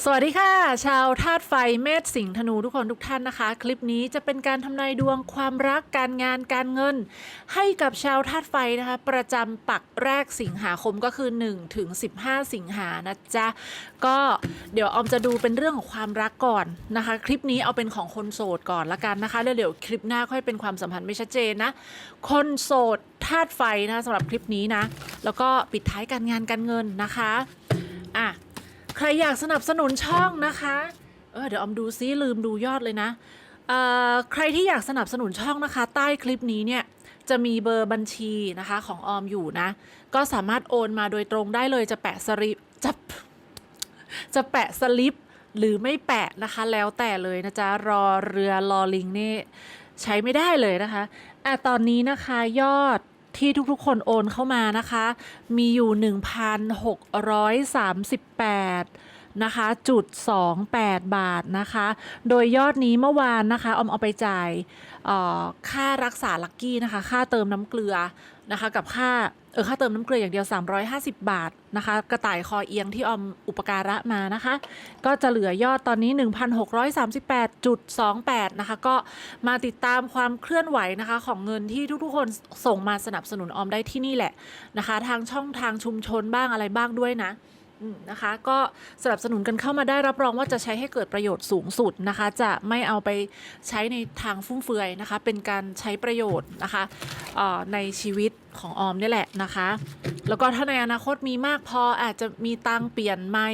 สวัสดีค่ะ ชาวธาตุไฟเมษสิงห์ธนูทุกคนทุกท่านนะคะ คลิปนี้จะเป็นการทำนายดวงความรักการงานการเงิน ให้กับชาวธาตุไฟนะคะ ประจำปักแรกสิงหาคมก็คือ1ถึง15 สิงหานะจ๊ะ ก็เดี๋ยวออมจะดูเป็นเรื่องของความรักก่อนนะคะ คลิปนี้เอาเป็นของคนโสดก่อนละกันนะคะแล้วเดี๋ยวคลิปหน้าค่อยเป็นความสัมพันธ์ไม่ชัดเจนนะ คนโสดธาตุไฟนะะสำหรับคลิปนี้นะ แล้วก็ปิดท้ายการงานการเงินนะคะอะ ใครอยากสนับสนุนช่องนะคะ เออเดี๋ยวออมดูซิลืมดูยอดเลยนะเอ่อใครที่อยากสนับสนุนช่องนะคะ ใต้คลิปนี้เนี่ยจะมีเบอร์บัญชีนะคะของออมอยู่นะ ก็สามารถโอนมาโดยตรงได้เลยจะแปะสลิปจะจะแปะสลิปหรือไม่แปะนะคะแล้วแต่เลยนะจ๊ะรอเรือรอลิงนี่ใช้ไม่ได้เลยนะคะอะตอนนี้นะคะยอด ที่ทุกๆ คนโอนเข้ามานะคะ มีอยู่ 1,638นะคะจุด28 บาทนะคะ โดยยอดนี้เมื่อวานนะคะออมเอาไปจ่ายค่ารักษาลักกี้นะคะ ค่าเติมน้ำเกลือ นะคะ กับค่าเออค่าเติมน้ำเกลืออย่างเดียว 350 บาทนะคะ กระต่ายคอเอียงที่ออมอุปการะมานะคะ ก็จะเหลือยอดตอนนี้ 1,638.28 นะคะ ก็มาติดตามความเคลื่อนไหวนะคะของเงินที่ทุกๆ คนส่งมาสนับสนุนออมได้ที่นี่แหละนะคะ ทางช่องทางชุมชนบ้างอะไรบ้างด้วยนะ นะคะ ก็สนับสนุนกันเข้ามาได้รับรองว่าจะใช้ให้เกิดประโยชน์สูงสุดนะคะ จะไม่เอาไปใช้ในทางฟุ่มเฟือยนะคะ เป็นการใช้ประโยชน์นะคะในชีวิตของออมนี่แหละนะคะ แล้วก็ถ้าในอนาคตมีมากพออาจจะมีตังเปลี่ยนไม่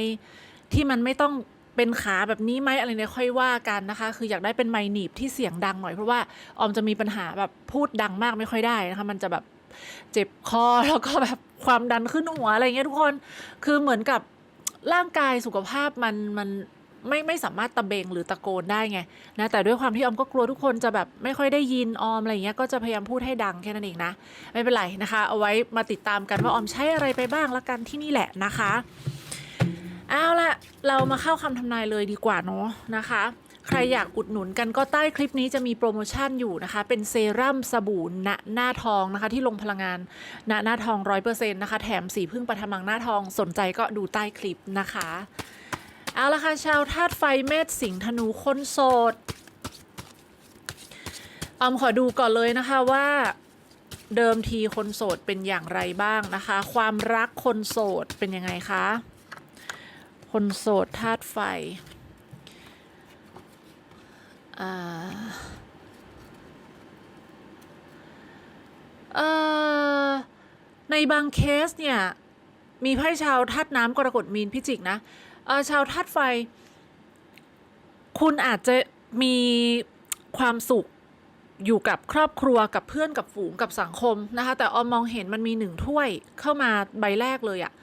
ที่มันไม่ต้องเป็นขาแบบนี้ไหมอะไรเนี่ยค่อยว่ากันนะคะ คืออยากได้เป็นไมค์หนีบที่เสียงดังหน่อยเพราะว่าออมจะมีปัญหาแบบพูดดังมากไม่ค่อยได้นะคะมันจะแบบ เจ็บคอแล้วก็แบบความดันขึ้นหัวอะไรเงี้ยทุกคนคือเหมือนกับร่างกายสุขภาพมันมันไม่ไม่สามารถตะเบงหรือตะโกนได้ไงนะแต่ด้วยความที่ออมก็กลัวทุกคนจะแบบไม่ค่อยได้ยินออมอะไรเงี้ยก็จะพยายามพูดให้ดังแค่นั้นเองนะ ไม่เป็นไรนะคะ เอาไว้มาติดตามกันว่าออมใช้อะไรไปบ้างละกันที่นี่แหละนะคะ เอาละเรามาเข้าคำทำนายเลยดีกว่าเนาะนะคะ ใครอยากอุดหนุนกันก็ใต้คลิปนี้จะมีโปรโมชั่นอยู่นะคะ เป็นเซรั่มสบู่ณหน้าทองนะคะ ที่ลงพลังงานณหน้าทองร้อยเปอร์เซ็นต์นะคะ แถมสีพึ่งประทมังหน้าทองสนใจก็ดูใต้คลิปนะคะ เอาละค่ะชาวธาตุไฟเมษสิงห์ธนูคนโสดออมขอดูก่อนเลยนะคะว่าเดิมทีคนโสดเป็นอย่างไรบ้างนะคะ ความรักคนโสดเป็นยังไงคะ คนโสดธาตุไฟ ในบางเคสเนี่ย มีไพ่ชาวธาตุน้ำกรกฎมีนพิจิกนะชาวธาตุไฟ คุณอาจจะมีความสุขอยู่กับครอบครัวกับเพื่อนกับฝูงกับสังคมนะคะแต่ออมมองเห็นมันมีหนึ่งถ้วยเข้ามาใบแรกเลยอะ่ะ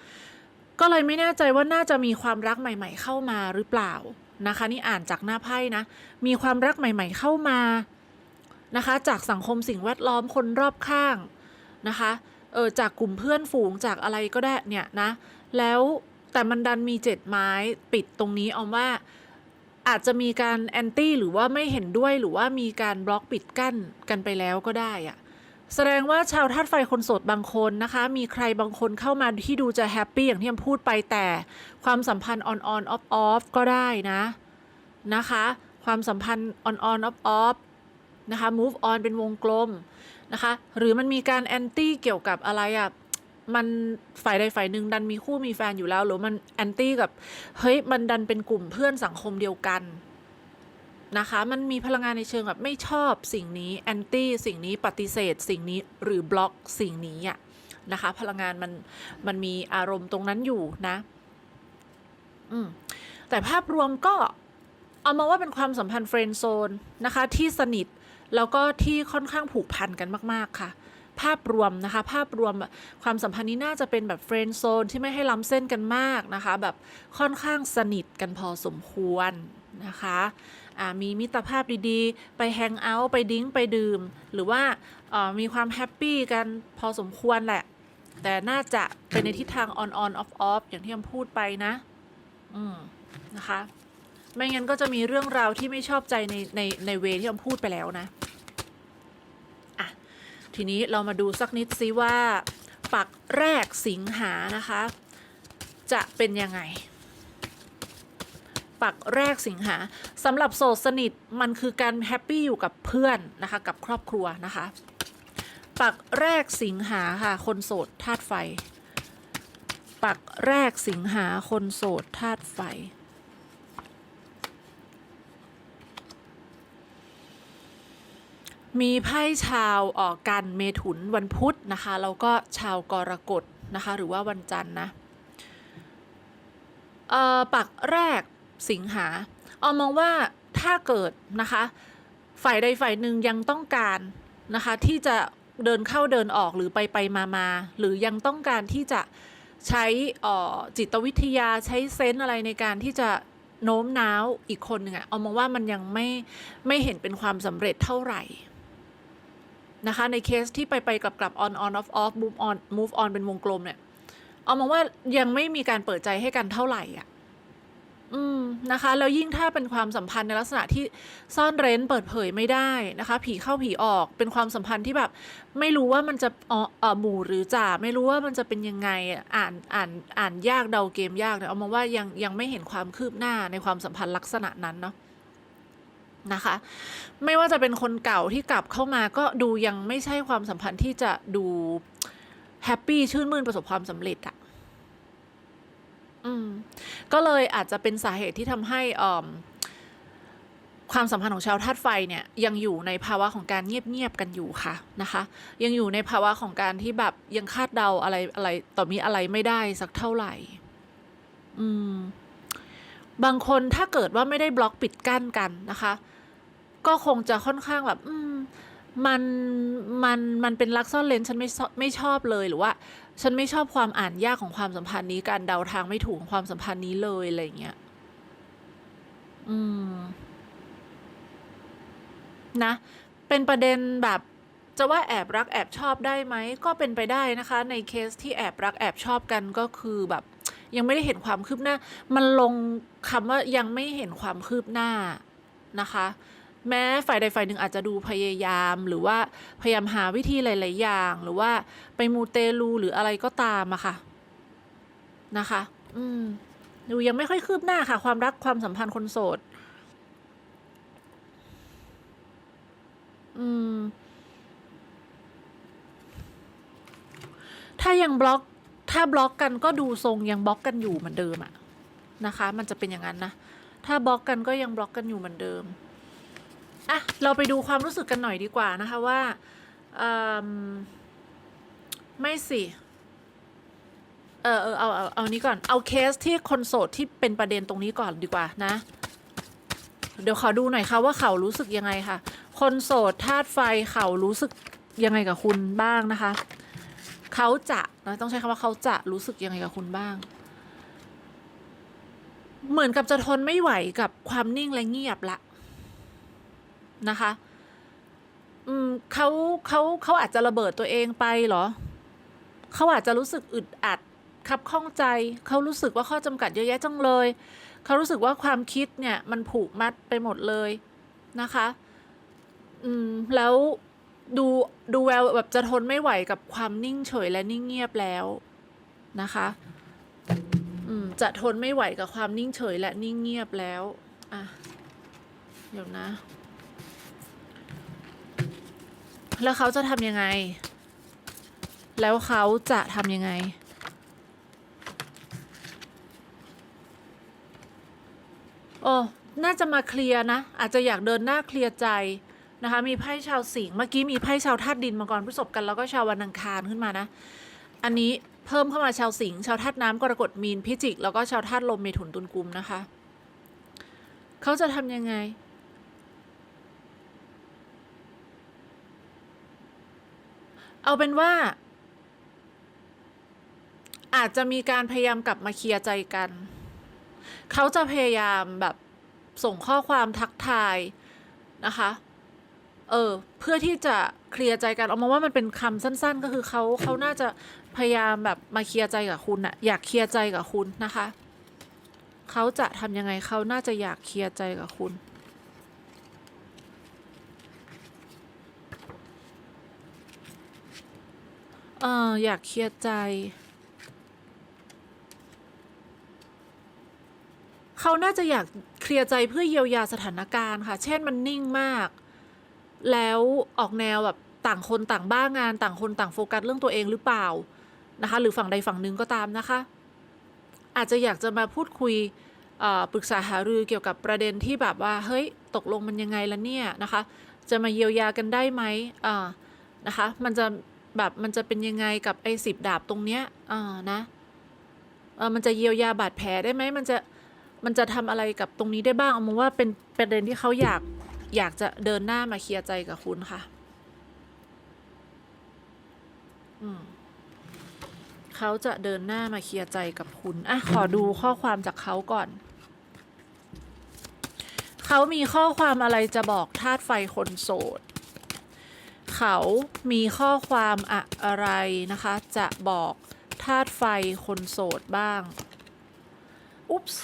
ก็เลยไม่แน่ใจว่าน่าจะมีความรักใหม่ ๆ เข้ามาหรือเปล่า นะคะ นี่อ่านจากหน้าไพ่นะ มีความรักใหม่ๆเข้ามานะคะ จากสังคมสิ่งแวดล้อมคนรอบข้างนะคะเออจากกลุ่มเพื่อนฝูงจากอะไรก็ได้เนี่ยนะ แล้วแต่มันดันมีเจ็ดไม้ปิดตรงนี้เอาว่าอาจจะมีการแอนตี้หรือว่าไม่เห็นด้วยหรือว่ามีการบล็อกปิดกั้นกันไปแล้วก็ได้อะ แสดงว่าชาวธาตุไฟคนโสดบางคนนะคะ มีใครบางคนเข้ามาที่ดูจะแฮปปี้อย่างที่ผมพูดไปแต่ความสัมพันธ์ on on off off ก็ได้นะนะคะ ความสัมพันธ์ on on off off นะคะ move on เป็นวงกลมนะคะ หรือมันมีการแอนตี้เกี่ยวกับอะไรอะ่ะมันฝ่ายใดฝ่ายหนึ่งดันมีคู่มีแฟนอยู่แล้ว หรือมันแอนตี้กับเฮ้ยมันดันเป็นกลุ่มเพื่อนสังคมเดียวกัน นะคะ มันมีพลังงานในเชิงแบบไม่ชอบสิ่งนี้แอนตี้สิ่งนี้ปฏิเสธ สิ่งนี้หรือบล็อกสิ่งนี้อะนะคะ พลังงานมันมันมีอารมณ์ตรงนั้นอยู่นะ อืมแต่ภาพรวมก็เอามาว่าเป็นความสัมพันธ์เฟรนด์โซนนะคะ ที่สนิทแล้วก็ที่ค่อนข้างผูกพันกันมาก ๆ ค่ะ ภาพรวมนะคะ ภาพรวมความสัมพันธ์นี้น่าจะเป็นแบบเฟรนด์โซนที่ไม่ให้ล้ำเส้นกันมากนะคะ แบบค่อนข้างสนิทกันพอสมควรนะคะ มีมิตรภาพดีๆ ไปแฮงเอาท์ไปดิ้งไปดื่ม หรือว่ามีความแฮปปี้กันพอสมควรแหละ แต่น่าจะเป็นในทิศทาง on on off off อย่างที่อมพูดไปนะ อืมนะคะ ไม่งั้นก็จะมีเรื่องราวที่ไม่ชอบใจในในในเวที่อมพูดไปแล้วนะอะทีนี้เรามาดูสักนิดซิว่า ปักแรกสิงหานะคะ จะเป็นยังไง ปักแรกสิงหาสำหรับโสดสนิทมันคือการแฮปปี้อยู่กับเพื่อนนะคะ กับครอบครัวนะคะ ปักแรกสิงหาค่ะ คนโสดธาตุไฟ ปักแรกสิงหาคนโสดธาตุไฟมีไพ่ชาวออกกันเมถุนวันพุธนะคะแล้วก็ชาวกรกฎนะคะ หรือว่าวันจันทร์นะปักแรก สิงหาออมมองว่าถ้าเกิดนะคะ ฝ่ายใดฝ่ายหนึ่งยังต้องการนะคะ ที่จะเดินเข้าเดินออกหรือไปไปมามาหรือยังต้องการที่จะใช้อ่อจิตวิทยาใช้เซนส์อะไรในการที่จะโน้มน้าวอีกคนหนึ่งอะเอามองว่ามันยังไม่ไม่เห็นเป็นความสำเร็จเท่าไหร่นะคะ ในเคสที่ไปไปกลับกลับ on on off off move on move on เป็นวงกลมเนี่ยเอามองว่ายังไม่มีการเปิดใจให้กันเท่าไหร่อะ นะคะแล้วยิ่งถ้าเป็นความสัมพันธ์ในลักษณะที่ซ่อนเร้นเปิดเผยไม่ได้นะคะ ผีเข้าผีออกเป็นความสัมพันธ์ที่แบบ ไม่รู้ว่ามันจะเอ่ออ่อหมู่หรือจ่าไม่รู้ว่ามันจะเป็นยังไงอ่านอ่านอ่านยากเดาเกมยากเนี่ยเอามองว่ายังยังไม่เห็นความคืบหน้าในความสัมพันธ์ลักษณะนั้นเนาะนะคะ ไม่ว่าจะเป็นคนเก่าที่กลับเข้ามาก็ดูยังไม่ใช่ความสัมพันธ์ที่จะดูแฮปปี้ชื่นมื่นประสบความสำเร็จอะ ก็เลยอาจจะเป็นสาเหตุที่ทำให้ความสัมพันธ์ของชาวธาตุไฟเนี่ยยังอยู่ในภาวะของการเงียบๆกันอยู่ค่ะนะคะ ยังอยู่ในภาวะของการที่แบบยังคาดเดาอะไรอะไรต่อมีอะไรไม่ได้สักเท่าไหร่ อืม บางคนถ้าเกิดว่าไม่ได้บล็อกปิดกั้นกันนะคะ ก็คงจะค่อนข้างแบบ อืม มันมันมันเป็นรักซ่อนเลนฉันไม่ชอบไม่ชอบเลยหรือว่า ฉันไม่ชอบความอ่านยากของความสัมพันธ์นี้ การเดาทางไม่ถูกของความสัมพันธ์นี้เลยอะไรเงี้ยอืม นะ เป็นประเด็นแบบจะว่าแอบรักแอบชอบได้ไหมก็เป็นไปได้นะคะ ในเคสที่แอบรักแอบชอบกันก็คือแบบ ยังไม่ได้เห็นความคืบหน้า มันลงคำว่ายังไม่เห็นความคืบหน้านะคะ แม้ฝ่ายใดฝ่ายหนึ่งอาจจะดูพยายาม หรือว่าพยายามหาวิธีหลาย ๆ อย่าง หรือว่าไปมูเตลูหรืออะไรก็ตามอะค่ะ นะคะ อืม ดูยังไม่ค่อยคืบหน้าค่ะ ความรักความสัมพันธ์คนโสด อืม ถ้ายังบล็อก ถ้าบล็อกกันก็ดูทรงยังบล็อกกันอยู่เหมือนเดิมอะนะคะ มันจะเป็นอย่างนั้นนะ ถ้าบล็อกกันก็ยังบล็อกกันอยู่เหมือนเดิม อะเราไปดูความรู้สึกกันหน่อยดีกว่านะคะว่าไม่สิเออเออเอาเอาเอานี้ก่อนเอาเคสที่คนโสดที่เป็นประเด็นตรงนี้ก่อนดีกว่านะ เดี๋ยวขอดูหน่อยค่ะว่าเขารู้สึกยังไงค่ะ คนโสดธาตุไฟเขารู้สึกยังไงกับคุณบ้างนะคะ เขาจะนะต้องใช้คำว่าเขาจะรู้สึกยังไงกับคุณบ้าง เหมือนกับจะทนไม่ไหวกับความนิ่งและเงียบละ นะคะอืมเขาเขาเขาอาจจะระเบิดตัวเองไปเหรอ เขาอาจจะรู้สึกอึดอัดคับข้องใจ เขารู้สึกว่าข้อจำกัดเยอะแยะจังเลย เขารู้สึกว่าความคิดเนี่ยมันผูกมัดไปหมดเลยนะคะ อืมแล้วดูดูแววแบบจะทนไม่ไหวกับความนิ่งเฉยและนิ่งเงียบแล้วนะคะ อืมจะทนไม่ไหวกับความนิ่งเฉยและนิ่งเงียบแล้ว อะ เดี๋ยวนะ แล้วเขาจะทำยังไง แล้วเขาจะทำยังไง โอ้ น่าจะมาเคลียร์นะ อาจจะอยากเดินหน้าเคลียร์ใจนะคะ มีไพ่ชาวสิงห์เมื่อกี้มีไพ่ชาวธาตุดินมังกรพฤษภกันแล้วก็ชาววันอังคารขึ้นมานะ อันนี้เพิ่มเข้ามาชาวสิงห์ชาวธาตุน้ำกรกฎมีนพิจิก แล้วก็ชาวธาตุลมเมถุนตุลกุมนะคะ เขาจะทำยังไง เอาเป็นว่า อาจจะมีการพยายามกลับมาเคลียร์ใจกัน เขาจะพยายามแบบส่งข้อความทักทายนะคะ เออ เพื่อที่จะเคลียร์ใจกันเอามาว่ามันเป็นคำสั้น ๆ ก็คือเขาเขาน่าจะพยายามแบบมาเคลียร์ใจกับคุณอะอยากเคลียร์ใจกับคุณนะคะ เขาจะทำยังไงเขาน่าจะอยากเคลียร์ใจกับคุณ เอออยากเคลียร์ใจ เขาน่าจะอยากเคลียร์ใจเพื่อเยียวยาสถานการณ์ค่ะ เช่นมันนิ่งมาก แล้วออกแนวแบบต่างคนต่างบ้างาน ต่างคนต่างโฟกัสเรื่องตัวเองหรือเปล่านะคะ หรือฝั่งใดฝั่งหนึ่งก็ตามนะคะ อาจจะอยากจะมาพูดคุยปรึกษาหารือเกี่ยวกับประเด็นที่แบบว่าเฮ้ยตกลงมันยังไงละเนี่ยนะคะ จะมาเยียวยากันได้ไหมอ่านะคะ มันจะ แบบมันจะเป็นยังไงกับไอ้สิบดาบตรงเนี้ยอ่านะเออมันจะเยียวยาบาดแผลได้ไหมมันจะมันจะทำอะไรกับตรงนี้ได้บ้างเอามองว่าเป็นประเด็นที่เขาอยากอยากจะเดินหน้ามาเคลียร์ใจกับคุณค่ะอืมเขาจะเดินหน้ามาเคลียร์ใจกับคุณอะขอดูข้อความจากเขาก่อน เขามีข้อความอะไรจะบอกธาตุไฟคนโสด เขามีข้อความอะไรนะคะ จะบอกธาตุไฟคนโสดบ้าง Oops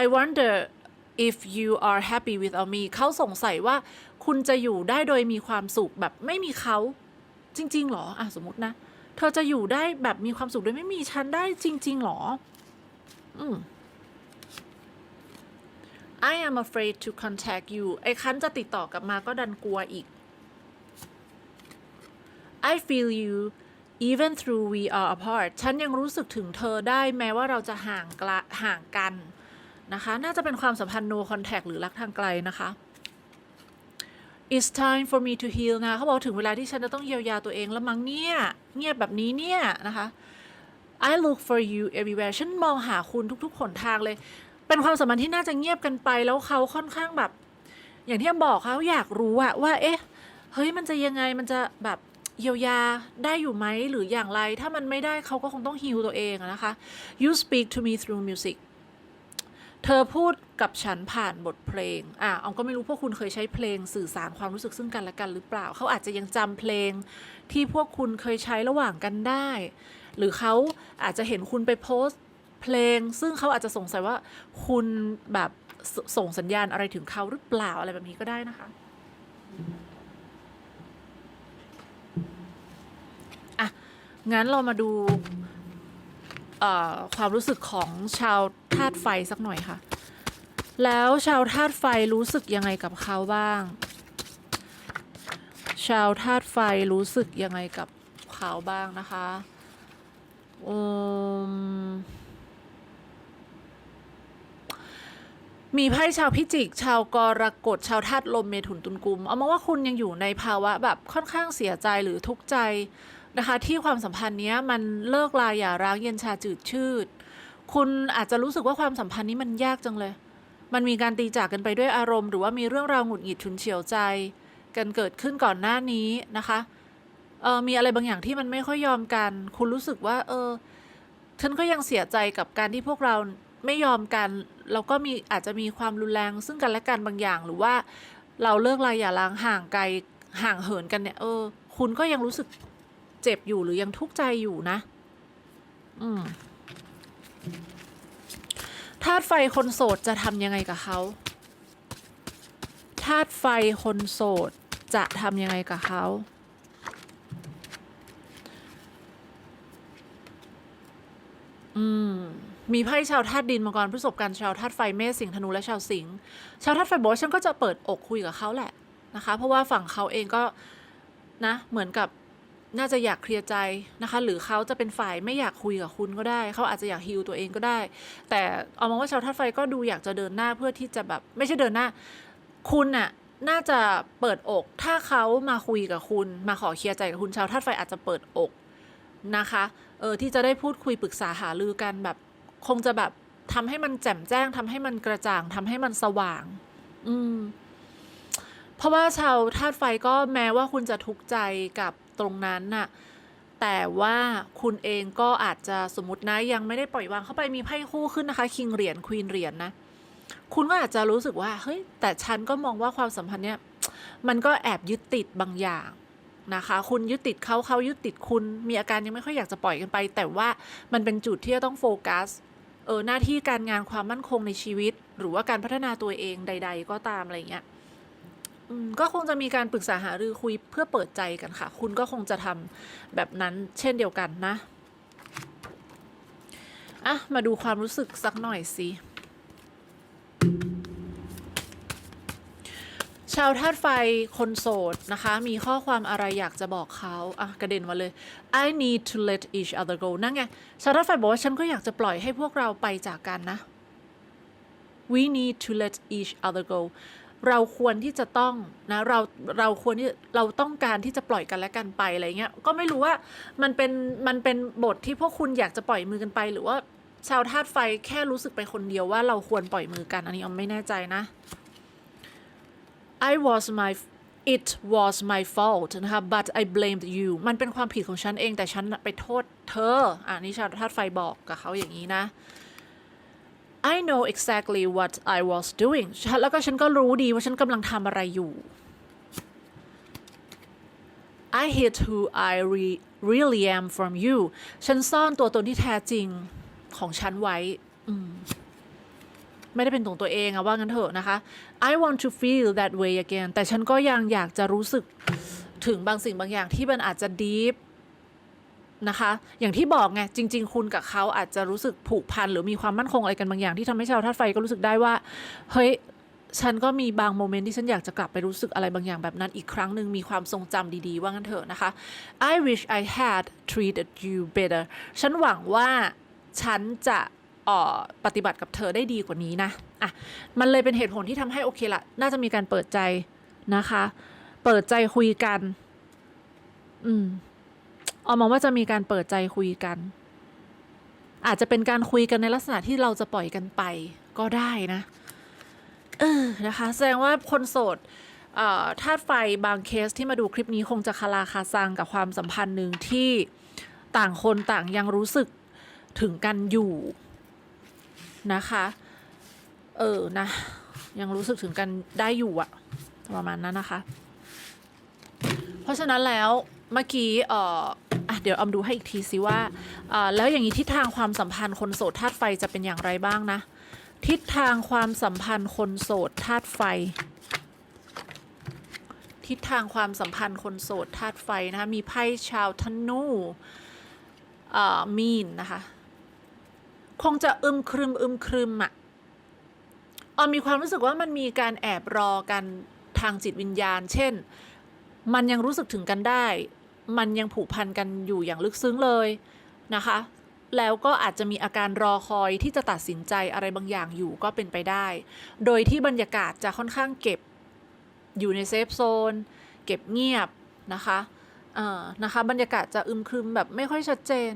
I wonder if you are happy without me เขาสงสัยว่าคุณจะอยู่ได้โดยมีความสุขแบบไม่มีเขาจริง ๆ หรอ อะ สมมตินะ เธอจะอยู่ได้แบบมีความสุขโดยไม่มีฉันได้จริง ๆ หรอ อืม I am afraid to contact you ไอ้คันจะติดต่อกลับมาก็ดันกลัวอีก I feel you even through we are apart ฉันยังรู้สึกถึงเธอได้แม้ว่าเราจะห่างกละห่างกันนะคะ น่าจะเป็นความสัมพันธ์ no contact หรือรักทางไกลนะคะ It's time for me to heal นะเขาบอกถึงเวลาที่ฉันจะต้องเยียวยาตัวเองแล้วมั้งเนี่ยเงียบแบบนี้เนี่ยนะคะ I look for you everywhere ฉันมองหาคุณทุกๆหนทางเลย เป็นความสัมพันธ์ที่น่าจะเงียบกันไปแล้วเขาค่อนข้างแบบ อย่างที่บอกเขาอยากรู้อะว่า เอ๊ะ เฮ้ยมันจะยังไงมันจะแบบ เยียวยาได้อยู่ไหมหรืออย่างไร ถ้ามันไม่ได้เขาก็คงต้องฮิวตัวเองนะคะ You speak to me through music เธอพูดกับฉันผ่านบทเพลง อะออมก็ไม่รู้พวกคุณเคยใช้เพลงสื่อสารความรู้สึกซึ่งกันและกันหรือเปล่า เขาอาจจะยังจำเพลงที่พวกคุณเคยใช้ระหว่างกันได้ หรือเขาอาจจะเห็นคุณไปโพสต์เพลง ซึ่งเขาอาจจะสงสัยว่าคุณแบบสส่งสัญญาณอะไรถึงเขาหรือเปล่าอะไรแบบนี้ก็ได้นะคะ งั้นเรามาดูความรู้สึกของชาวธาตุไฟสักหน่อยค่ะ แล้วชาวธาตุไฟรู้สึกยังไงกับเขาบ้าง ชาวธาตุไฟรู้สึกยังไงกับเขาบ้างนะคะอืมมีไพ่ชาวพิจิก ชาวกรกฎ ชาวธาตุลมเมถุนตุลกุม เอามาว่าคุณยังอยู่ในภาวะแบบค่อนข้างเสียใจหรือทุกข์ใจ นะคะที่ความสัมพันธ์นี้มันเลิกลาอย่าร้างเย็นชาจืดชืด คุณอาจจะรู้สึกว่าความสัมพันธ์นี้มันยากจังเลย มันมีการตีจากกันไปด้วยอารมณ์หรือว่ามีเรื่องราวหงุดหงิดฉุนเฉียวใจ กันเกิดขึ้นก่อนหน้านี้นะคะเออมีอะไรบางอย่างที่มันไม่ค่อยยอมกัน คุณรู้สึกว่า เออฉันก็ยังเสียใจกับการที่พวกเราไม่ยอมกันแล้วก็มีอาจจะมีความรุนแรงซึ่งกันและกันบางอย่าง หรือว่าเราเลิกลาอย่าร้างห่างไกลห่างเหินกันเนี่ยเออ คุณก็ยังรู้สึก เจ็บอยู่หรือยังทุกข์ใจอยู่นะ อืมธาตุไฟคนโสดจะทำยังไงกับเขาธาตุไฟคนโสดจะทำยังไงกับเขาอืมมีไพ่ชาวธาตุดินมังกรพฤษภกันชาวธาตุไฟเมษสิงห์ธนูและชาวสิงห์ชาวธาตุไฟบอกฉันก็จะเปิดอกคุยกับเขาแหละนะคะ เพราะว่าฝั่งเขาเองก็นะ เหมือนกับ น่าจะอยากเคลียร์ใจนะคะ หรือเขาจะเป็นฝ่ายไม่อยากคุยกับคุณก็ได้ เขาอาจจะอยากฮิวตัวเองก็ได้ แต่เอามองว่าชาวธาตุไฟก็ดูอยากจะเดินหน้าเพื่อที่จะแบบไม่ใช่เดินหน้า คุณน่ะน่าจะเปิดอก ถ้าเขามาคุยกับคุณ มาขอเคลียร์ใจกับคุณชาวธาตุไฟอาจจะเปิดอกนะคะ เออที่จะได้พูดคุยปรึกษาหารือกันแบบ คงจะแบบทำให้มันแจ่มแจ้งทำให้มันกระจ่างทำให้มันสว่าง อืม เพราะว่าชาวธาตุไฟก็แม้ว่าคุณจะทุกข์ใจกับ ตรงนั้นน่ะแต่ว่าคุณเองก็อาจจะสมมตินะยังไม่ได้ปล่อยวางเข้าไปมีไพ่คู่ขึ้นนะคะคิงเหรียญควีนเหรียญนะคุณก็อาจจะรู้สึกว่าเฮ้ยแต่ฉันก็มองว่าความสัมพันธ์เนี้ยมันก็แอบยึดติดบางอย่างนะคะ คุณยึดติดเขาเขายึดติดคุณมีอาการยังไม่ค่อยอยากจะปล่อยกันไป แต่ว่ามันเป็นจุดที่จะต้องโฟกัสเออหน้าที่การงานความมั่นคงในชีวิต หรือว่าการพัฒนาตัวเองใด ๆ ก็ตามอะไรเงี้ย ก็คงจะมีการปรึกษาหารือคุยเพื่อเปิดใจกันค่ะ คุณก็คงจะทำแบบนั้นเช่นเดียวกันนะอะมาดูความรู้สึกสักหน่อยสิชาวธาตุไฟคนโสดนะคะ มีข้อความอะไรอยากจะบอกเขาอะกระเด็นมาเลย I need to let each other go นั่นไง ชาวธาตุไฟบอกว่าฉันก็อยากจะปล่อยให้พวกเราไปจากกันนะ We need to let each other go เราควรที่จะต้องนะเราเราควรที่เราต้องการที่จะปล่อยกันและกันไปอะไรเงี้ยก็ไม่รู้ว่ามันเป็นมันเป็นบทที่พวกคุณอยากจะปล่อยมือกันไป หรือว่าชาวธาตุไฟแค่รู้สึกไปคนเดียวว่าเราควรปล่อยมือกัน อันนี้ออมไม่แน่ใจนะ I was my it was my fault นะคะ but I blamed you มันเป็นความผิดของฉันเองแต่ฉันไปโทษเธออ่านี่ชาวธาตุไฟบอกกับเขาอย่างนี้นะ I know exactly what I was doing แล้วก็ฉันก็รู้ดีว่าฉันกำลังทำอะไรอยู่ I hid who I re- really am from you ฉันซ่อนตัวตนที่แท้จริงของฉันไว้ไม่ได้เป็นของตัวเองอะว่างั้นเถอะนะคะ I want to feel that way again แต่ฉันก็ยังอยากจะรู้สึกถึงบางสิ่งบางอย่างที่มันอาจจะ deep นะคะ อย่างที่บอกไงจริง ๆ คุณกับเขาอาจจะรู้สึกผูกพันหรือมีความมั่นคงอะไรกันบางอย่างที่ทำให้ชาวธาตุไฟก็รู้สึกได้ว่า เฮ้ยฉันก็มีบางโมเมนต์ที่ฉันอยากจะกลับไปรู้สึกอะไรบางอย่างแบบนั้นอีกครั้งหนึ่งมีความทรงจำดีๆ ว่างั้นเถอะนะคะ I wish I had treated you better ฉันหวังว่าฉันจะอ่อปฏิบัติกับเธอได้ดีกว่านี้นะอะมันเลยเป็นเหตุผลที่ทำให้โอเคละน่าจะมีการเปิดใจนะคะ เปิดใจคุยกัน อืม ออมมองว่าจะมีการเปิดใจคุยกัน อาจจะเป็นการคุยกันในลักษณะที่เราจะปล่อยกันไปก็ได้นะ เออนะคะ แสดงว่าคนโสดอ่อธาตุไฟบางเคสที่มาดูคลิปนี้คงจะคาราคาซังกับความสัมพันธ์หนึ่งที่ต่างคนต่างยังรู้สึกถึงกันอยู่นะคะ เออนะ ยังรู้สึกถึงกันได้อยู่อะประมาณนั้นนะคะ เพราะฉะนั้นแล้วเมื่อกี้เอ่อ อะเดี๋ยวออมดูให้อีกทีสิว่าแล้วอย่างนี้ทิศทางความสัมพันธ์คนโสดธาตุไฟจะเป็นอย่างไรบ้างนะ ทิศทางความสัมพันธ์คนโสดธาตุไฟ ทิศทางความสัมพันธ์คนโสดธาตุไฟนะคะมีไพ่ชาวธนูมีนนะคะคงจะอึมครึมอึมครึมอะออมมีความรู้สึกว่ามันมีการแอบรอกันทางจิตวิญญาณ เช่น มันยังรู้สึกถึงกันได้ มันยังผูกพันกันอยู่อย่างลึกซึ้งเลยนะคะ แล้วก็อาจจะมีอาการรอคอยที่จะตัดสินใจอะไรบางอย่างอยู่ก็เป็นไปได้ โดยที่บรรยากาศจะค่อนข้างเก็บอยู่ในเซฟโซนเก็บเงียบนะคะเอ่อนะคะบรรยากาศจะอึมครึมแบบไม่ค่อยชัดเจน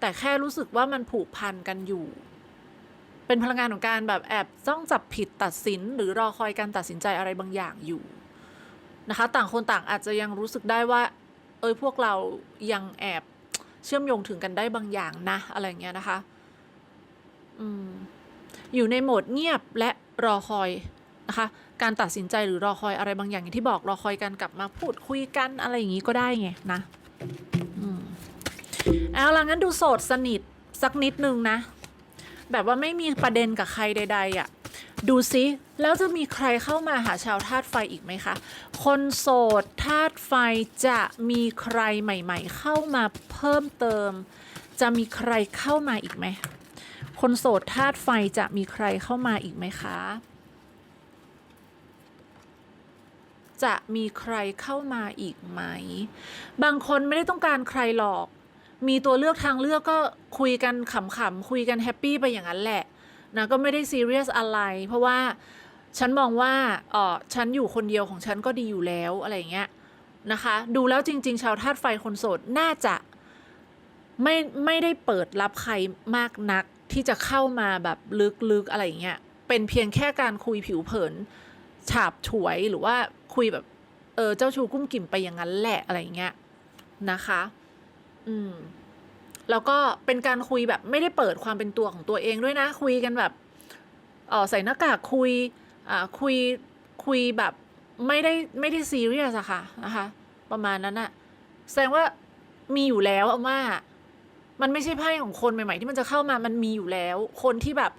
แต่แค่รู้สึกว่ามันผูกพันกันอยู่ เป็นพลังงานของการแบบแอบจ้องจับผิดตัดสิน หรือรอคอยการตัดสินใจอะไรบางอย่างอยู่นะคะ ต่างคนต่างอาจจะยังรู้สึกได้ว่า เอ้ยพวกเรายังแอบเชื่อมโยงถึงกันได้บางอย่างนะ อะไรเงี้ยนะคะ อืม อยู่ในโหมดเงียบและรอคอยนะคะ การตัดสินใจหรือรอคอยอะไรบางอย่างอย่างที่บอกรอคอยกันกลับมาพูดคุยกันอะไรอย่างนี้ก็ได้ไงนะอืมเอาล่ะงั้นดูโสดสนิทสักนิดนึงนะ แบบว่าไม่มีประเด็นกับใครใด ๆอะ่ะ ดูซิแล้วจะมีใครเข้ามาหาชาวธาตุไฟอีกไหมคะ คนโสดธาตุไฟจะมีใครใหม่ ๆ เข้ามาเพิ่มเติม จะมีใครเข้ามาอีกไหม คนโสดธาตุไฟจะมีใครเข้ามาอีกไหมคะ จะมีใครเข้ามาอีกไหม บางคนไม่ได้ต้องการใครหรอก มีตัวเลือกทางเลือกก็คุยกันขำๆคุยกันแฮปปี้ไปอย่างนั้นแหละ นะก็ไม่ได้ซีเรียสอะไร เพราะว่าฉันมองว่าเออฉันอยู่คนเดียวของฉันก็ดีอยู่แล้วอะไรเงี้ยนะคะ ดูแล้วจริง ๆ ชาวธาตุไฟคนโสดน่าจะไม่ไม่ได้เปิดรับใครมากนักที่จะเข้ามาแบบลึกๆอะไรอย่างเงี้ยเป็นเพียงแค่การคุยผิวเผินฉาบฉวยหรือว่าคุยแบบ เออเจ้าชูกุ้มกิ่มไปอย่างนั้นแหละอะไรอย่างเงี้ยนะคะ อืม แล้วก็เป็นการคุยแบบไม่ได้เปิดความเป็นตัวของตัวเองด้วยนะ คุยกันแบบออใส่หน้ากากคุยอคุยคุยแบบไม่ได้ไม่ได้ซีเรียสอะค่ะนะคะประมาณนั้นอะแสดงว่ามีอยู่แล้วอะว่ามันไม่ใช่ไพ่ของคนใหม่ ๆ ที่มันจะเข้ามามันมีอยู่แล้ว คนที่แบบ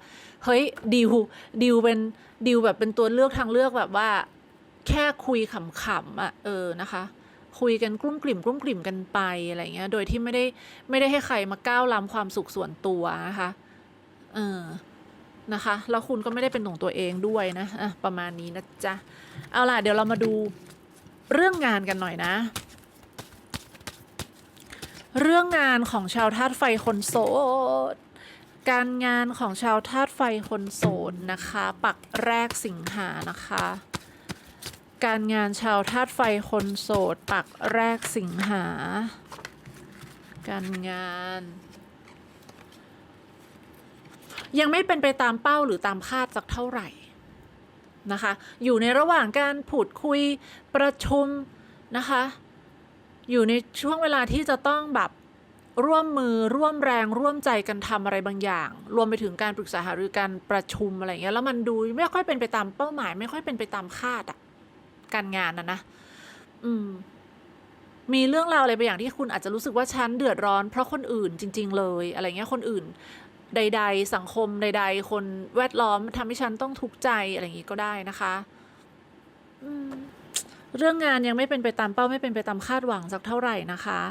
เฮ้ยดิวดิวเป็นดิวแบบเป็นตัวเลือกทางเลือกแบบว่า แค่คุยขำๆอะเออนะคะ คุยกันกลุ้มกลิ่มกลุ้มกลิ่มกันไปอะไรเงี้ย โดยที่ไม่ได้ไม่ได้ให้ใครมาก้าวล้ำความสุขส่วนตัวนะคะ เออนะคะแล้วคุณก็ไม่ได้เป็นของตัวเองด้วยนะอะประมาณนี้นะจ๊ะ เอาล่ะ เดี๋ยวเรามาดูเรื่องงานกันหน่อยนะ เรื่องงานของชาวธาตุไฟคนโสด การงานของชาวธาตุไฟคนโสดนะคะ ปักแรกสิงหานะคะ การงานชาวธาตุไฟคนโสด ปักแรกสิงหา การงาน ยังไม่เป็นไปตามเป้าหรือตามคาดสักเท่าไหร่นะคะ อยู่ในระหว่างการพูดคุยประชุมนะคะ อยู่ในช่วงเวลาที่จะต้องแบบร่วมมือร่วมแรงร่วมใจกันทำอะไรบางอย่าง รวมไปถึงการปรึกษาหารือการประชุมอะไรเงี้ยแล้วมันดูไม่ค่อยเป็นไปตามเป้าหมาย ไม่ค่อยเป็นไปตามคาดอะ การงานนะนะ อืม มีเรื่องราวอะไรบางอย่างที่คุณอาจจะรู้สึกว่าฉันเดือดร้อน เพราะคนอื่นจริง ๆ เลย อะไรเงี้ยคนอื่น ใด ๆ สังคมใด ๆ คนแวดล้อมทำให้ฉันต้องทุกข์ใจอะไรอย่างงี้ก็ได้นะคะ อืมเรื่องงานยังไม่เป็นไปตามเป้าไม่เป็นไปตามคาดหวังสักเท่าไหร่นะคะ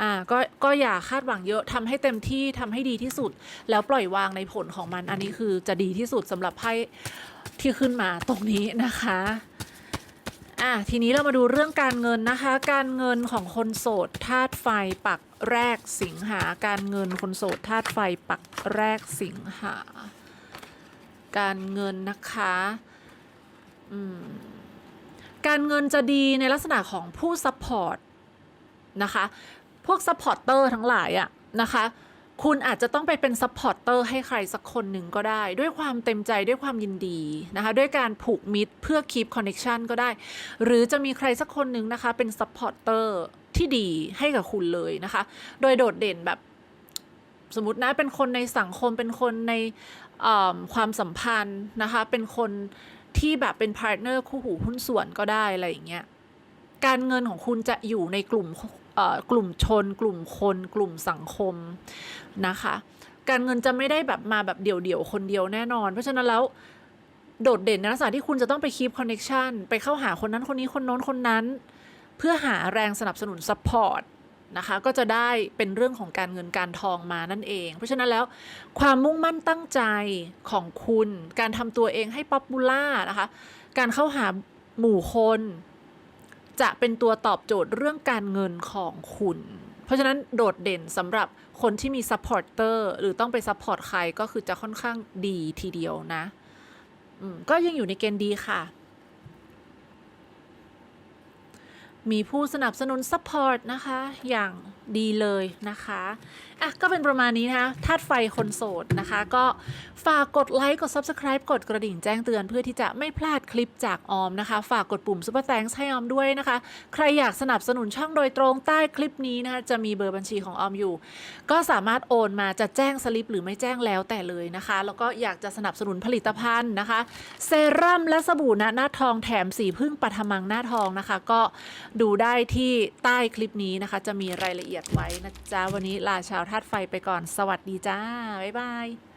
อ่า ก็ ก็อย่าคาดหวังเยอะทำให้เต็มที่ทำให้ดีที่สุด แล้วปล่อยวางในผลของมัน อันนี้คือจะดีที่สุดสำหรับไพ่ที่ขึ้นมาตรงนี้นะคะ อะทีนี้เรามาดูเรื่องการเงินนะคะ การเงินของคนโสดธาตุไฟปักแรกสิงหา การเงินคนโสดธาตุไฟปักแรกสิงหา การเงินนะคะอืมการเงินจะดีในลักษณะของผู้ซัพพอร์ตนะคะ พวกซัพพอร์เตอร์ทั้งหลายอะนะคะ คุณอาจจะต้องไปเป็นซัพพอร์เตอร์ให้ใครสักคนหนึ่งก็ได้ ด้วยความเต็มใจด้วยความยินดีนะคะ ด้วยการผูกมิตรเพื่อคี p คอนเน c t ชันก็ได้ หรือจะมีใครสักคนหนึ่งนะคะ เป็นซัพพอร์เตอร์ที่ดีให้กับคุณเลยนะคะ โดยโดดเด่นแบบสมมตินะเป็นคนในสังคมเป็นคนในความสัมพันธ์นะคะ เป็นคนที่แบบเป็นพาร์ทเนอร์คู่หูหุ้นส่วนก็ได้อะไรอย่างเงี้ยการเงินของคุณจะอยู่ในกลุ่ม กลุ่มชน กลุ่มคน กลุ่มสังคมนะคะ การเงินจะไม่ได้แบบมาแบบเดี่ยวๆ คนเดียวแน่นอน เพราะฉะนั้นแล้วโดดเด่นในลักษณะที่คุณจะต้องไปคี p คอนเน็ชันไปเข้าหาคนนั้นคนนี้คนโน้นคนนั้น เพื่อหาแรงสนับสนุนซัพพอร์ตนะคะก็จะได้เป็นเรื่องของการเงินการทองมานั่นเอง เพราะฉะนั้นแล้วความมุ่งมั่นตั้งใจของคุณ การทำตัวเองให้ป๊อปปูล่านะคะ การเข้าหาหมู่คน จะเป็นตัวตอบโจทย์เรื่องการเงินของคุณ เพราะฉะนั้นโดดเด่นสำหรับคนที่มีซัพพอร์เตอร์หรือต้องไปซัพพอร์ตใครก็คือจะค่อนข้างดีทีเดียวนะก็ยังอยู่ในเกณฑ์ดีค่ะ มีผู้สนับสนุนซัพพอร์ตนะคะ อย่างดีเลยนะคะอะก็เป็นประมาณนี้นะคะธาตุไฟคนโสดนะคะ ก็ฝากกดไลค์กด Subscribe กดกระดิ่งแจ้งเตือนเพื่อที่จะไม่พลาดคลิปจากออมนะคะ ฝากกดปุ่ม Super Thanks ให้ออมด้วยนะคะ ใครอยากสนับสนุนช่องโดยตรงใต้คลิปนี้นะคะจะมีเบอร์บัญชีของออมอยู่ ก็สามารถโอนมาจะแจ้งสลิปหรือไม่แจ้งแล้วแต่เลยนะคะ แล้วก็อยากจะสนับสนุนผลิตภัณฑ์นะคะ เซรั่มและสบู่ณหน้าทองแถมสีพึ่งปัทมังหน้าทองนะคะ ก็ดูได้ที่ใต้คลิปนี้นะคะ จะมีรายละเอียดไว้นะจ๊ะ วันนี้ลาชาวธาตุไฟไปก่อน สวัสดีจ้า บ๊ายบาย